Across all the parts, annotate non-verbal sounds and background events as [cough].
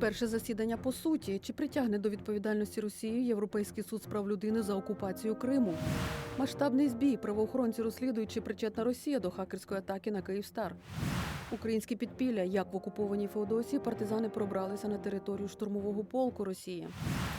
Перше засідання по суті. Чи притягне до відповідальності Росію Європейський суд з прав людини за окупацію Криму? Масштабний збій. Правоохоронці розслідують, чи причетна Росія до хакерської атаки на Київстар. Українські підпілля, як в окупованій Феодосії партизани пробралися на територію штурмового полку Росії.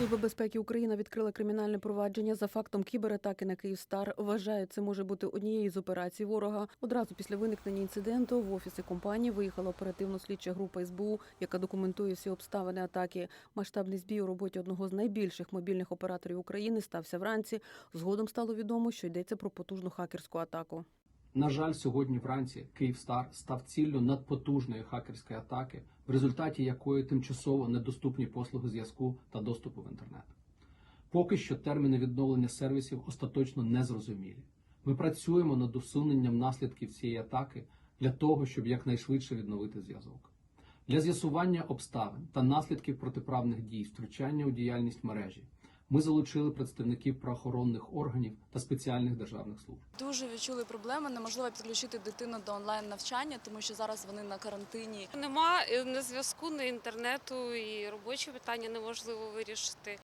Служба безпеки України відкрила кримінальне провадження за фактом кібератаки на Київстар. Вважає, це може бути однією з операцій ворога. Одразу після виникнення інциденту в офіси компанії виїхала оперативно-слідча група СБУ, яка документує всі обставини атаки. Масштабний збій у роботі одного з найбільших мобільних операторів України стався вранці. Згодом стало відомо, що йдеться про потужну хакерську атаку. На жаль, сьогодні вранці Київстар став ціллю надпотужної хакерської атаки, в результаті якої тимчасово недоступні послуги зв'язку та доступу в інтернет. Поки що терміни відновлення сервісів остаточно не зрозумілі. Ми працюємо над усуненням наслідків цієї атаки для того, щоб якнайшвидше відновити зв'язок. Для з'ясування обставин та наслідків протиправних дій втручання у діяльність мережі ми залучили представників правоохоронних органів та спеціальних державних служб. Дуже відчули проблеми. Неможливо підключити дитину до онлайн навчання, тому що зараз вони на карантині. Нема на зв'язку, ні інтернету, і робочі питання неможливо вирішити.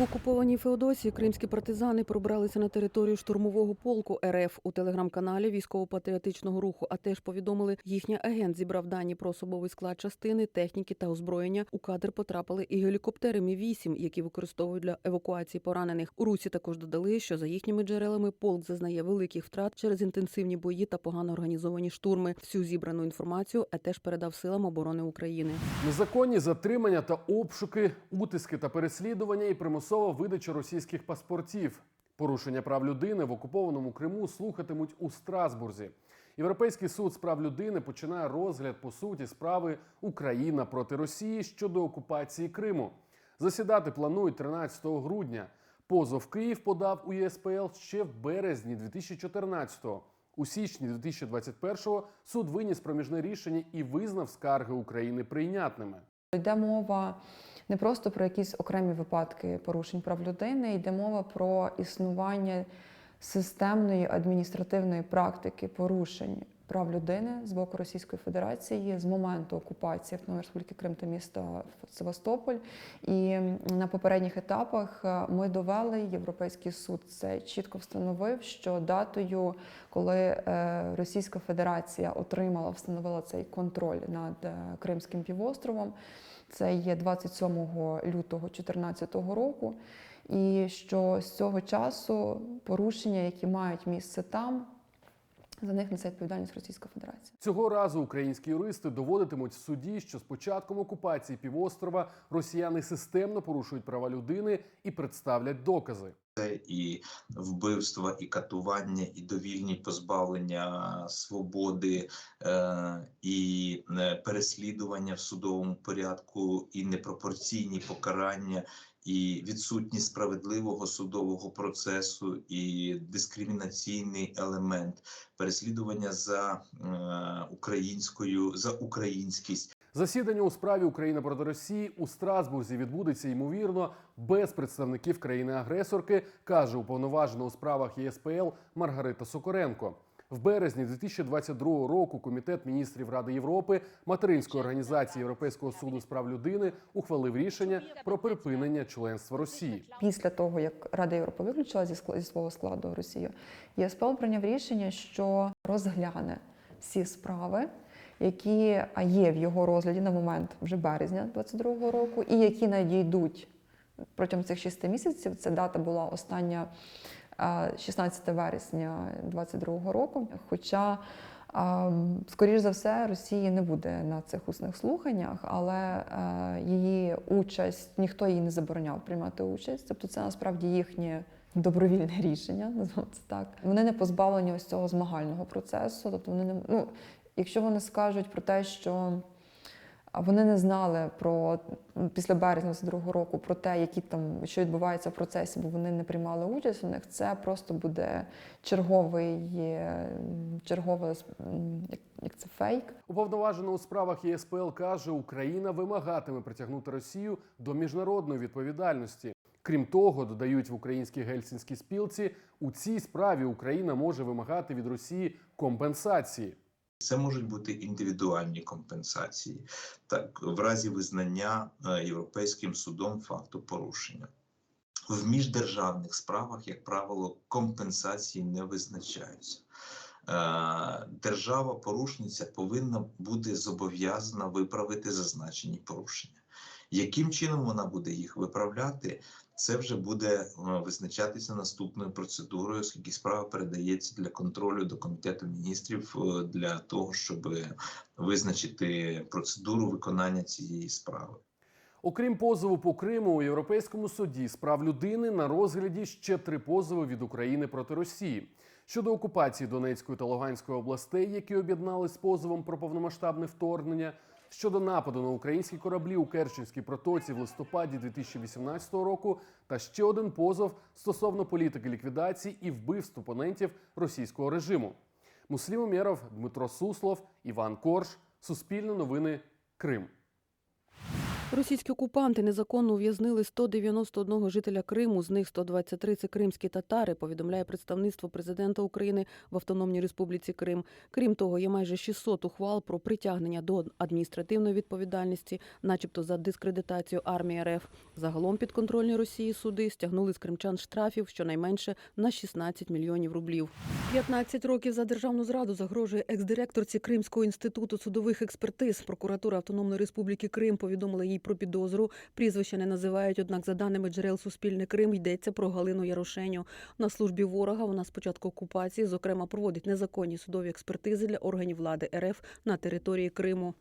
В окупованій Феодосії кримські партизани пробралися на територію штурмового полку РФ у телеграм-каналі військово-патріотичного руху. А теж повідомили, їхній агент зібрав дані про особовий склад частини, техніки та озброєння. У кадр потрапили і гелікоптери Мі 8 які використовують для евакуації поранених. У русі також додали, що за їхніми джерелами полк зазнає великих втрат через інтенсивні бої та погано організовані штурми. Всю зібрану інформацію ЕТЕШ передав силам оборони України. Незаконні затримання та обшуки, утиски та переслідування і примусова видача російських паспортів. Порушення прав людини в окупованому Криму слухатимуть у Страсбурзі. Європейський суд з прав людини починає розгляд по суті справи Україна проти Росії щодо окупації Криму. Засідати планують 13 грудня. Позов Київ подав у ЄСПЛ ще в березні 2014-го. У січні 2021-го суд виніс проміжне рішення і визнав скарги України прийнятними. Йде мова не просто про якісь окремі випадки порушень прав людини, йде мова про існування системної адміністративної практики порушень прав людини з боку Російської Федерації з моменту окупації Автономної Республіки Крим та міста Севастополь. І на попередніх етапах е, ми довели Європейський суд це чітко встановив, що датою, коли е, Російська Федерація отримала, встановила цей контроль над е, Кримським півостровом. Це є 27 лютого 2014 року, і що з цього часу порушення, які мають місце там, за них несе відповідальність Російська Федерація. Цього разу українські юристи доводитимуть в суді, що з початком окупації півострова росіяни системно порушують права людини і представлять докази. Це і вбивства, і катування, і довільні позбавлення свободи, е, і е, переслідування в судовому порядку, і непропорційні покарання, і відсутність справедливого судового процесу, і дискримінаційний елемент, переслідування за е, українською за українськість. Засідання у справі Україна проти Росії у Страсбурзі відбудеться ймовірно без представників країни-агресорки, каже уповноважена у справах ЄСПЛ Маргарита Сокоренко. В березні 2022 року Комітет міністрів Ради Європи, материнської організації Європейського суду з прав людини, ухвалив рішення про припинення членства Росії. Після того, як Рада Європи виключила зі зі свого складу Росію, ЄСПЛ прийняв рішення, що розгляне всі справи, які є в його розгляді на момент вже березня 2022 року, і які надійдуть протягом цих шести місяців. Ця дата була остання 16 вересня 2022 року. Хоча Скоріш за все, Росії не буде на цих усних слуханнях, але е, її участь ніхто їй не забороняв приймати участь. Тобто це насправді їхнє добровільне [laughs] рішення, це так. Вони не позбавлені ось цього змагального процесу. Тобто вони не ну, якщо вони скажуть про те, що вони не знали про після березня 22 року про те, які там що відбувається в процесі, бо вони не приймали участь у них. Це просто буде черговий, е, чергове м, як, це фейк. Уповноважена у справах ЄСПЛ каже, Україна вимагатиме притягнути Росію до міжнародної відповідальності. Крім того, додають в українській гельсінській спілці, у цій справі Україна може вимагати від Росії компенсації. Це можуть бути індивідуальні компенсації, так в разі визнання е, європейським судом факту порушення. В міждержавних справах, як правило, компенсації не визначаються. Е, Держава-порушниця повинна бути зобов'язана виправити зазначені порушення. Яким чином вона буде їх виправляти, це вже буде е, визначатися наступною процедурою, оскільки справа передається для контролю до комітету міністрів е, для того, щоб визначити процедуру виконання цієї справи. Окрім позову по Криму, у Європейському суді з прав людини на розгляді ще три позови від України проти Росії щодо окупації Донецької та Луганської областей, які об'єднались з позовом про повномасштабне вторгнення, щодо нападу на українські кораблі у Керченській протоці в листопаді 2018 року, та ще один позов стосовно політики ліквідації і вбивств опонентів російського режиму. Муслім Умєров, Дмитро Суслов, Іван Корж, Суспільне новини, Крим. Російські окупанти незаконно ув'язнили 191 жителя Криму, з них 123 – це кримські татари, повідомляє представництво президента України в Автономній Республіці Крим. Крім того, є майже 600 ухвал про притягнення до адміністративної відповідальності, начебто за дискредитацію армії РФ. Загалом підконтрольні Росії суди стягнули з кримчан штрафів щонайменше на 16 мільйонів рублів. 15 років за державну зраду загрожує екс-директорці Кримського інституту судових експертиз. Прокуратура Автономної Республіки Крим повідомила їй про підозру. Прізвища не називають, однак, за даними джерел Суспільний Крим, йдеться про Галину Ярошеню. На службі ворога вона з початку окупації, зокрема, проводить незаконні судові експертизи для органів влади РФ на території Криму.